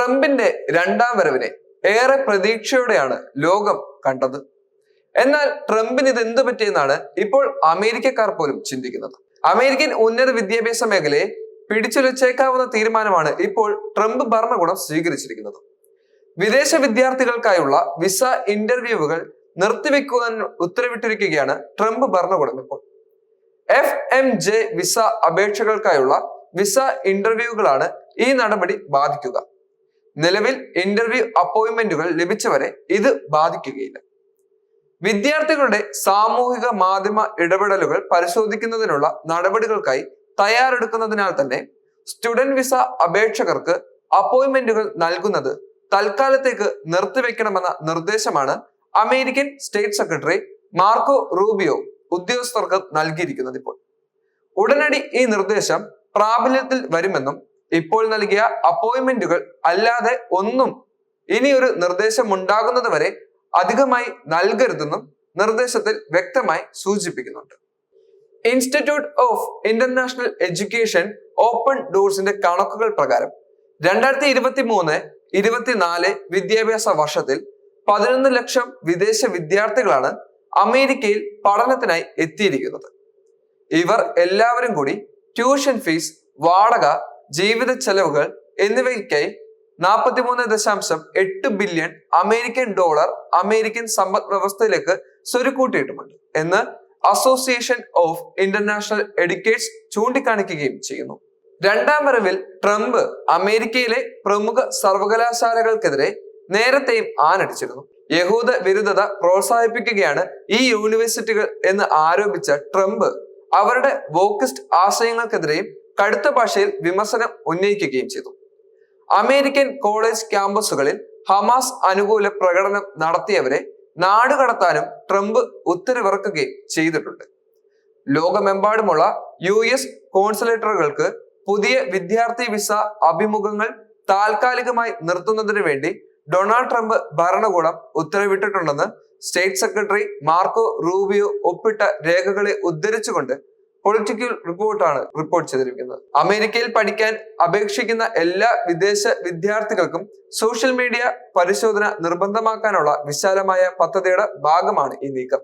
ട്രംപിന്റെ രണ്ടാം വരവിനെ ഏറെ പ്രതീക്ഷയോടെയാണ് ലോകം കണ്ടത്. എന്നാൽ ട്രംപിന് ഇത് എന്ത് പറ്റിയെന്നാണ് ഇപ്പോൾ അമേരിക്കക്കാർ പോലും ചിന്തിക്കുന്നത്. അമേരിക്കൻ ഉന്നത വിദ്യാഭ്യാസ മേഖലയെ പിടിച്ചുലച്ചേക്കാവുന്ന തീരുമാനമാണ് ഇപ്പോൾ ട്രംപ് ഭരണകൂടം സ്വീകരിച്ചിരിക്കുന്നത്. വിദേശ വിദ്യാർത്ഥികൾക്കായുള്ള വിസ ഇന്റർവ്യൂവുകൾ നിർത്തിവെക്കുവാൻ ഉത്തരവിട്ടിരിക്കുകയാണ് ട്രംപ് ഭരണകൂടം ഇപ്പോൾ. എഫ് എം ജെ വിസ അപേക്ഷകൾക്കായുള്ള വിസ ഇന്റർവ്യൂകളാണ് ഈ നടപടി ബാധിക്കുക. നിലവിൽ ഇന്റർവ്യൂ അപ്പോയിന്റ്മെന്റുകൾ ലഭിച്ചവരെ ഇത് ബാധിക്കുകയില്ല. വിദ്യാർത്ഥികളുടെ സാമൂഹിക മാധ്യമ ഇടപെടലുകൾ പരിശോധിക്കുന്നതിനുള്ള നടപടികൾക്കായി തയ്യാറെടുക്കുന്നതിനാൽ തന്നെ സ്റ്റുഡന്റ് വിസ അപേക്ഷകർക്ക് അപ്പോയിന്റ്മെന്റുകൾ നൽകുന്നത് തൽക്കാലത്തേക്ക് നിർത്തിവെക്കണമെന്ന നിർദ്ദേശമാണ് American state secretary Marco Rubio ഉദ്യോഗസ്ഥർക്ക് നൽകിയിരിക്കുന്നത് ഇപ്പോൾ. ഉടനടി ഈ നിർദ്ദേശം പ്രാബല്യത്തിൽ വരുമെന്നും ഇപ്പോൾ നൽകിയ അപ്പോയിന്റ്മെന്റുകൾ അല്ലാതെ ഒന്നും ഇനി ഒരു നിർദ്ദേശം ഉണ്ടാകുന്നത് വരെ അധികമായി നൽകരുതെന്നും നിർദ്ദേശത്തിൽ വ്യക്തമായി സൂചിപ്പിക്കുന്നുണ്ട്. Institute of international education open ഡോർസിന്റെ കണക്കുകൾ പ്രകാരം രണ്ടായിരത്തി ഇരുപത്തി മൂന്ന് ഇരുപത്തിനാല് വിദ്യാഭ്യാസ വർഷത്തിൽ പതിനൊന്ന് ലക്ഷം വിദേശ വിദ്യാർത്ഥികളാണ് അമേരിക്കയിൽ പഠനത്തിനായി എത്തിയിരിക്കുന്നത്. ഇവർ എല്ലാവരും കൂടി ട്യൂഷൻ ഫീസ് വാടക ജീവിത ചെലവുകൾ എന്നിവയ്ക്കായി നാൽപ്പത്തിമൂന്ന് ദശാംശം എട്ട് ബില്യൺ അമേരിക്കൻ ഡോളർ അമേരിക്കൻ സമ്പദ് വ്യവസ്ഥയിലേക്ക് സ്വരുക്കൂട്ടിയിട്ടുമുണ്ട് എന്ന് അസോസിയേഷൻ ഓഫ് ഇന്റർനാഷണൽ എഡ്യൂക്കേറ്റ്സ് ചൂണ്ടിക്കാണിക്കുകയും ചെയ്യുന്നു. രണ്ടാം വരവിൽ ട്രംപ് അമേരിക്കയിലെ പ്രമുഖ സർവകലാശാലകൾക്കെതിരെ നേരത്തെയും ആനടിച്ചിരുന്നു യഹൂദ വിരുദ്ധത പ്രോത്സാഹിപ്പിക്കുകയാണ് ഈ യൂണിവേഴ്സിറ്റികൾ എന്ന് ആരോപിച്ച ട്രംപ് അവരുടെ വോക്കിസ്റ്റ് ആശയങ്ങൾക്കെതിരെയും കടുത്ത ഭാഷയിൽ വിമർശനം ഉന്നയിക്കുകയും ചെയ്തു. അമേരിക്കൻ കോളേജ് ക്യാമ്പസുകളിൽ ഹമാസ് അനുകൂല പ്രകടനം നടത്തിയവരെ നാടുകടത്താനും ട്രംപ് ഉത്തരവിറക്കുകയും ചെയ്തിട്ടുണ്ട്. ലോകമെമ്പാടുമുള്ള യു എസ് കോൺസുലേറ്ററുകൾക്ക് പുതിയ വിദ്യാർത്ഥി വിസ അഭിമുഖങ്ങൾ താൽക്കാലികമായി നിർത്തുന്നതിന് വേണ്ടി ഡൊണാൾഡ് ട്രംപ് ഭരണകൂടം ഉത്തരവിട്ടിട്ടുണ്ടെന്ന് സ്റ്റേറ്റ് സെക്രട്ടറി മാർക്കോ റൂബിയോ ഒപ്പിട്ട രേഖകളെ ഉദ്ധരിച്ചുകൊണ്ട് പൊളിറ്റിക്കൽ റിപ്പോർട്ടാണ് റിപ്പോർട്ട് ചെയ്തിരിക്കുന്നത്. അമേരിക്കയിൽ പഠിക്കാൻ അപേക്ഷിക്കുന്ന എല്ലാ വിദേശ വിദ്യാർത്ഥികൾക്കും സോഷ്യൽ മീഡിയ പരിശോധന നിർബന്ധമാക്കാനുള്ള വിശാലമായ പദ്ധതിയുടെ ഭാഗമാണ് ഈ നീക്കം.